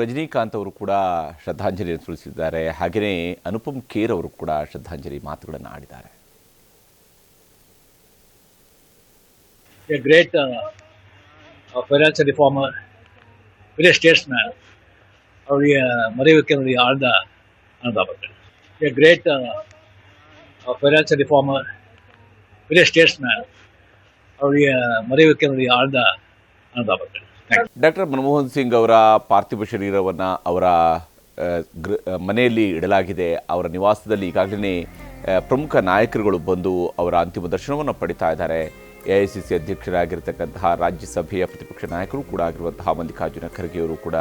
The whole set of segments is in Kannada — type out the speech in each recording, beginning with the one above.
ರಜನಿಕಾಂತ್ ಅವರು ಕೂಡ ಶ್ರದ್ಧಾಂಜಲಿಯನ್ನು ಸಲ್ಲಿಸಿದ್ದಾರೆ. ಹಾಗೆಯೇ ಅನುಪಮ್ ಖೇರ್ ಅವರು ಕೂಡ ಶ್ರದ್ಧಾಂಜಲಿ ಮಾತುಗಳನ್ನು ಆಡಿದ್ದಾರೆ. Uh, uh, financial reformer, great statesman. ಅವರಿಗೆ ಆழ்ದ ಅನುಭವ ಬರ್ತದೆ a great financial reformer states statesman ಅವರಿಗೆ ಬರ್ತದೆ thank you doctor Manmohan Singh ಅವರ ಪಾರ್ಥಿವ ಶರೀರವನ್ನು ಅವರ ಗೃ ಮನೆಯಲ್ಲಿ ಇಡಲಾಗಿದೆ. ಅವರ ನಿವಾಸದಲ್ಲಿ ಈಗಾಗಲೇ ಪ್ರಮುಖ ನಾಯಕರುಗಳು ಬಂದು ಅವರ ಅಂತಿಮ ದರ್ಶನವನ್ನು ಪಡಿತಾ ಇದ್ದಾರೆ. ಎ ಐ ಸಿ ಸಿ ಅಧ್ಯಕ್ಷರಾಗಿರ್ತಕ್ಕಂತಹ ರಾಜ್ಯಸಭೆಯ ಪ್ರತಿಪಕ್ಷ ನಾಯಕರು ಕೂಡ ಆಗಿರುವಂತಹ ಮಲ್ಲಿಕಾರ್ಜುನ ಖರ್ಗೆ ಅವರು ಕೂಡ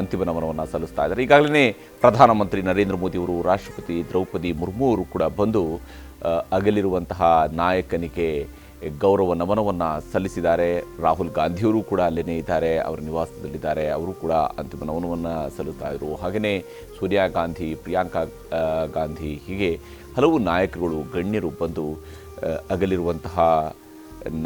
ಅಂತಿಮ ನಮನವನ್ನು ಸಲ್ಲಿಸ್ತಾ ಇದ್ದಾರೆ. ಈಗಾಗಲೇ ಪ್ರಧಾನಮಂತ್ರಿ ನರೇಂದ್ರ ಮೋದಿ ಅವರು, ರಾಷ್ಟ್ರಪತಿ ದ್ರೌಪದಿ ಮುರ್ಮು ಅವರು ಕೂಡ ಬಂದು ಅಗಲಿರುವಂತಹ ನಾಯಕನಿಗೆ ಗೌರವ ನಮನವನ್ನು ಸಲ್ಲಿಸಿದ್ದಾರೆ. ರಾಹುಲ್ ಗಾಂಧಿಯವರು ಕೂಡ ಅಲ್ಲೇ ಇದ್ದಾರೆ, ಅವರ ನಿವಾಸದಲ್ಲಿದ್ದಾರೆ, ಅವರು ಕೂಡ ಅಂತಿಮ ನಮನವನ್ನು ಸಲ್ಲುತ್ತಾ ಇದ್ದರು ಹಾಗೆಯೇ ಸೋನಿಯಾ ಗಾಂಧಿ, ಪ್ರಿಯಾಂಕಾ ಗಾಂಧಿ ಹೀಗೆ ಹಲವು ನಾಯಕರುಗಳು, ಗಣ್ಯರು ಬಂದು ಅಗಲಿರುವಂತಹ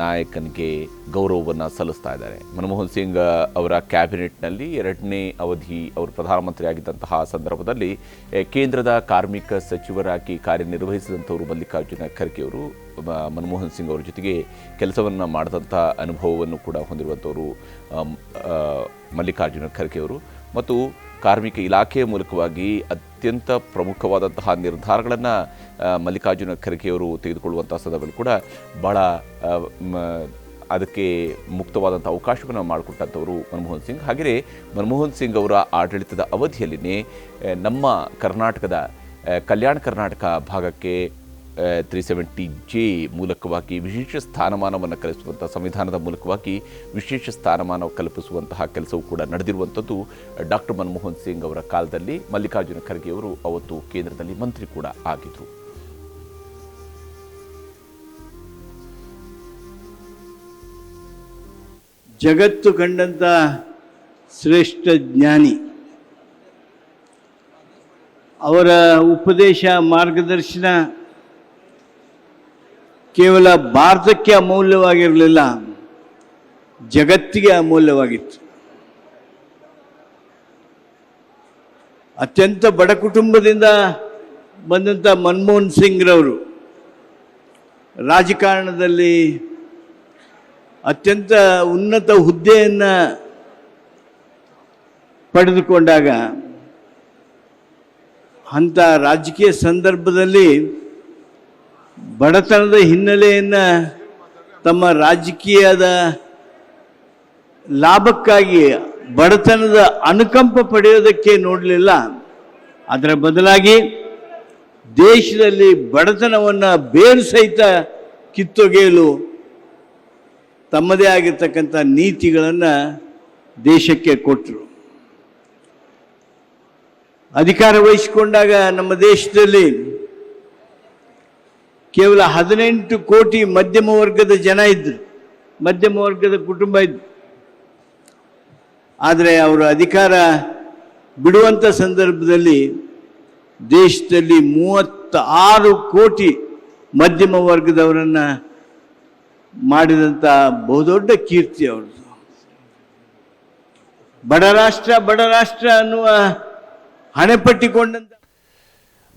ನಾಯಕನಿಗೆ ಗೌರವವನ್ನು ಸಲ್ಲಿಸ್ತಾ ಇದ್ದಾರೆ. ಮನಮೋಹನ್ ಸಿಂಗ್ ಅವರ ಕ್ಯಾಬಿನೆಟ್ನಲ್ಲಿ ಎರಡನೇ ಅವಧಿ ಅವರು ಪ್ರಧಾನಮಂತ್ರಿ ಆಗಿದ್ದಂತಹ ಸಂದರ್ಭದಲ್ಲಿ ಕೇಂದ್ರದ ಕಾರ್ಮಿಕ ಸಚಿವರಾಗಿ ಕಾರ್ಯನಿರ್ವಹಿಸಿದಂಥವರು ಮಲ್ಲಿಕಾರ್ಜುನ ಖರ್ಗೆ ಅವರು ಮನಮೋಹನ್ ಸಿಂಗ್ ಅವರ ಜೊತೆಗೆ ಕೆಲಸವನ್ನು ಮಾಡಿದಂಥ ಅನುಭವವನ್ನು ಕೂಡ ಹೊಂದಿರುವಂಥವರು ಮಲ್ಲಿಕಾರ್ಜುನ ಖರ್ಗೆ ಅವರು. ಮತ್ತು ಕಾರ್ಮಿಕ ಇಲಾಖೆಯ ಮೂಲಕವಾಗಿ ಅತ್ಯಂತ ಪ್ರಮುಖವಾದಂತಹ ನಿರ್ಧಾರಗಳನ್ನು ಮಲ್ಲಿಕಾರ್ಜುನ ಖರ್ಗೆಯವರು ತೆಗೆದುಕೊಳ್ಳುವಂಥ ಸಂದರ್ಭದಲ್ಲಿ ಕೂಡ ಭಾಳ ಅದಕ್ಕೆ ಮುಕ್ತವಾದಂಥ ಅವಕಾಶವನ್ನು ಮಾಡಿಕೊಟ್ಟಂಥವರು ಮನಮೋಹನ್ ಸಿಂಗ್. ಹಾಗೆಯೇ ಮನಮೋಹನ್ ಸಿಂಗ್ ಅವರ ಆಡಳಿತದ ಅವಧಿಯಲ್ಲಿನೇ ನಮ್ಮ ಕರ್ನಾಟಕದ ಕಲ್ಯಾಣ ಕರ್ನಾಟಕ ಭಾಗಕ್ಕೆ ತ್ರೀ ಸೆವೆಂಟಿ ಜೆ ಮೂಲಕವಾಗಿ ವಿಶೇಷ ಸ್ಥಾನಮಾನವನ್ನು ಕಲಿಸುವಂಥ ಸಂವಿಧಾನದ ಮೂಲಕವಾಗಿ ವಿಶೇಷ ಸ್ಥಾನಮಾನ ಕಲ್ಪಿಸುವಂತಹ ಕೆಲಸವೂ ಕೂಡ ನಡೆದಿರುವಂಥದ್ದು. ಡಾಕ್ಟರ್ ಮನಮೋಹನ್ ಸಿಂಗ್ ಅವರ ಕಾಲದಲ್ಲಿ ಮಲ್ಲಿಕಾರ್ಜುನ ಖರ್ಗೆಯವರು ಅವತ್ತು ಕೇಂದ್ರದಲ್ಲಿ ಮಂತ್ರಿ ಕೂಡ ಆಗಿದ್ದರು ಜಗತ್ತು ಕಂಡಂಥ ಶ್ರೇಷ್ಠ ಜ್ಞಾನಿ. ಅವರ ಉಪದೇಶ ಮಾರ್ಗದರ್ಶನ ಕೇವಲ ಭಾರತಕ್ಕೆ ಅಮೂಲ್ಯವಾಗಿರಲಿಲ್ಲ, ಜಗತ್ತಿಗೆ ಅಮೂಲ್ಯವಾಗಿತ್ತು. ಅತ್ಯಂತ ಬಡ ಕುಟುಂಬದಿಂದ ಬಂದಂಥ ಮನಮೋಹನ್ ಸಿಂಗ್ರವರು ರಾಜಕಾರಣದಲ್ಲಿ ಅತ್ಯಂತ ಉನ್ನತ ಹುದ್ದೆಯನ್ನು ಪಡೆದುಕೊಂಡಾಗ ಅಂಥ ರಾಜಕೀಯ ಸಂದರ್ಭದಲ್ಲಿ ಬಡತನದ ಹಿನ್ನೆಲೆಯನ್ನು ತಮ್ಮ ರಾಜಕೀಯದ ಲಾಭಕ್ಕಾಗಿ ಬಡತನದ ಅನುಕಂಪ ಪಡೆಯೋದಕ್ಕೆ ನೋಡಲಿಲ್ಲ. ಅದರ ಬದಲಾಗಿ ದೇಶದಲ್ಲಿ ಬಡತನವನ್ನು ಬೇರು ಸಹಿತ ಕಿತ್ತೊಗೆಯಲು ತಮ್ಮದೇ ಆಗಿರ್ತಕ್ಕಂಥ ನೀತಿಗಳನ್ನು ದೇಶಕ್ಕೆ ಕೊಟ್ಟರು ಅಧಿಕಾರ ವಹಿಸಿಕೊಂಡಾಗ ನಮ್ಮ ದೇಶದಲ್ಲಿ ಕೇವಲ ಹದಿನೆಂಟು ಕೋಟಿ ಮಧ್ಯಮ ವರ್ಗದ ಜನ ಇದ್ರು. ಮಧ್ಯಮ ವರ್ಗದ ಕುಟುಂಬ ಇದ್ರು. ಆದರೆ ಅವರು ಅಧಿಕಾರ ಬಿಡುವಂಥ ಸಂದರ್ಭದಲ್ಲಿ ದೇಶದಲ್ಲಿ ಮೂವತ್ತಾರು ಕೋಟಿ ಮಧ್ಯಮ ವರ್ಗದವರನ್ನು ಮಾಡಿದಂಥ ಬಹುದೊಡ್ಡ ಕೀರ್ತಿ ಅವ್ರದ್ದು. ಬಡ ರಾಷ್ಟ್ರ ಬಡ ರಾಷ್ಟ್ರ ಅನ್ನುವ ಹಣೆಪಟ್ಟಿಕೊಂಡಂತ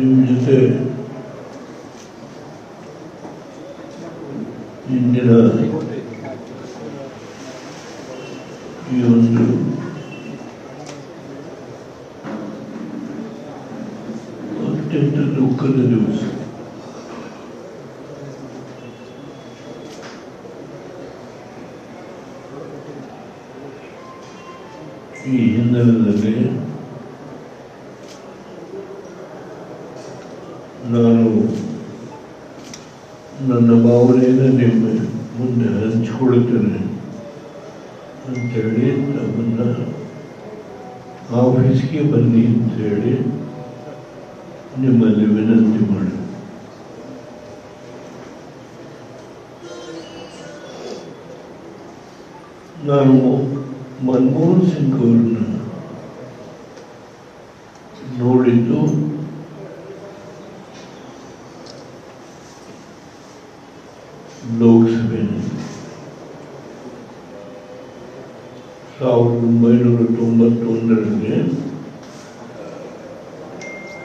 cümlesi bin lira diyordu. Abdestte dikkat ediyoruz. İyi, ne dedi? ನಾನು ನನ್ನ ಭಾವನೆಯನ್ನು ನಿಮ್ಮ ಮುಂದೆ ಹಂಚಿಕೊಳ್ಳುತ್ತೇನೆ ಅಂತೇಳಿ ತಮ್ಮನ್ನು ಆಫೀಸ್ಗೆ ಬನ್ನಿ ಅಂತೇಳಿ ನಿಮ್ಮಲ್ಲಿ ವಿನಂತಿ ಮಾಡಿ. ನಾನು ಮನಮೋಹನ್ ಸಿಂಗ್ ಅವ್ರನ್ನ ಲೋಕಸಭೆಯಲ್ಲಿ. ಸಾವಿರದ ಒಂಬೈನೂರ ತೊಂಬತ್ತೊಂದರಲ್ಲಿ,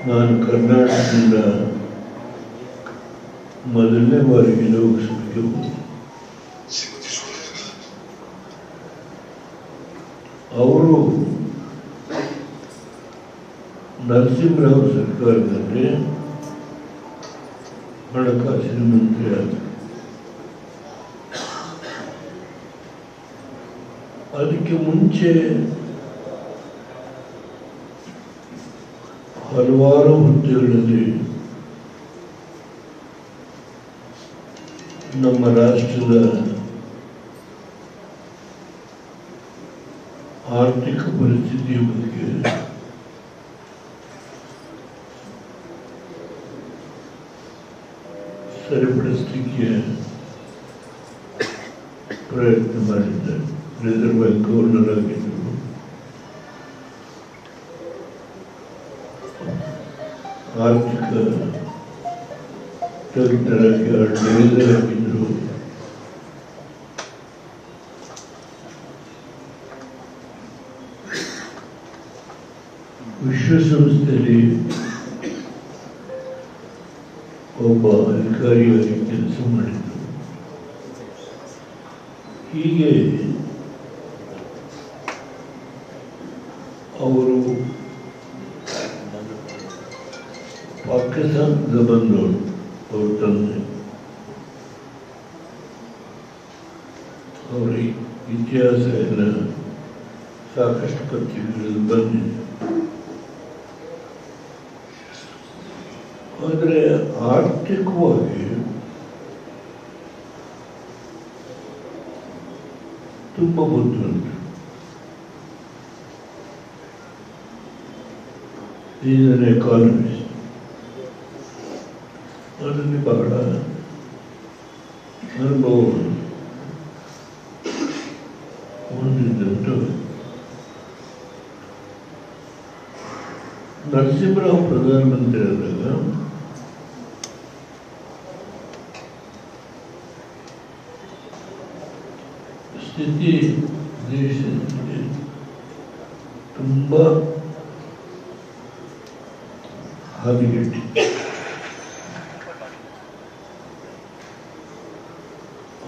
ನಾನು ಕರ್ನಾಟಕದಿಂದ ಮೊದಲನೇ ಬಾರಿಗೆ ಲೋಕಸಭೆಗೆ ಹೋದೆ. ಅವರು ನರಸಿಂಹರಾವ್ ಸರ್ಕಾರದಲ್ಲಿ ಹಣಕಾಸಿನ ಮಂತ್ರಿ ಅದಕ್ಕೆ ಮುಂಚೆ ಹಲವಾರು ಹುದ್ದೆಗಳಲ್ಲಿ ನಮ್ಮ ರಾಷ್ಟ್ರದ ಆರ್ಥಿಕ ಪರಿಸ್ಥಿತಿಯ ಬಗ್ಗೆ ಸರಿಪಡಿಸಲಿಕ್ಕೆ ಪ್ರಯತ್ನ ಮಾಡಿದ್ದಾರೆ ರಿಸರ್ವ್ ಬ್ಯಾಂಕ್ ಗವರ್ನರ್ ಆಗಿದ್ದರು ಆರ್ಥಿಕ ತಜ್ಞರಾಗಿ ಆಗಿದ್ದರು ವಿಶ್ವಸಂಸ್ಥೆಯಲ್ಲಿ ಒಬ್ಬ ಅಧಿಕಾರಿಯಾಗಿ ಕೆಲಸ ಮಾಡಿದರು. ಹೀಗೆ ಅವರು ಪಾಕಿಸ್ತಾನದ ಬಂದವರು ಅವ್ರ ತಂದೆ ಅವರ ಇತಿಹಾಸ ಎಲ್ಲ ಸಾಕಷ್ಟು ಪತ್ರಿಕೆಗಳಲ್ಲಿ ಬಂದಿದೆ ಆದರೆ ಆರ್ಥಿಕವಾಗಿ ತುಂಬ ಬುದ್ಧಿವಂತ ಈಸ್ ಅನ್ ಎಕಾನಮಿಸ್ಟ್ ಅದರಲ್ಲಿ ಬಹಳ ಅನುಭವ ಹೊಂದಿದ್ದಂತು ನರಸಿಂಹರಾವ್ ಪ್ರಧಾನಮಂತ್ರಿ ಆದಾಗ ಸ್ಥಿತಿ ದೇಶದಲ್ಲಿ ತುಂಬ ಹದಗೆಟ್ಟಿದೆ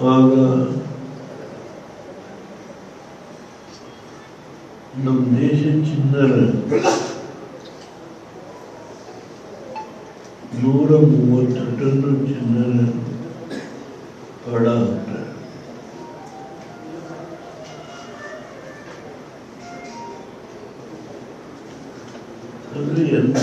ಆಗ ನಮ್ಮ ದೇಶ ಚಿನ್ನರ ನೂರ ಮೂವತ್ತು ಟನ್ ಚಿನ್ನರ ಹಣ ಅಂತಾರೆ ಅಂದ್ರೆ ಎಂಥ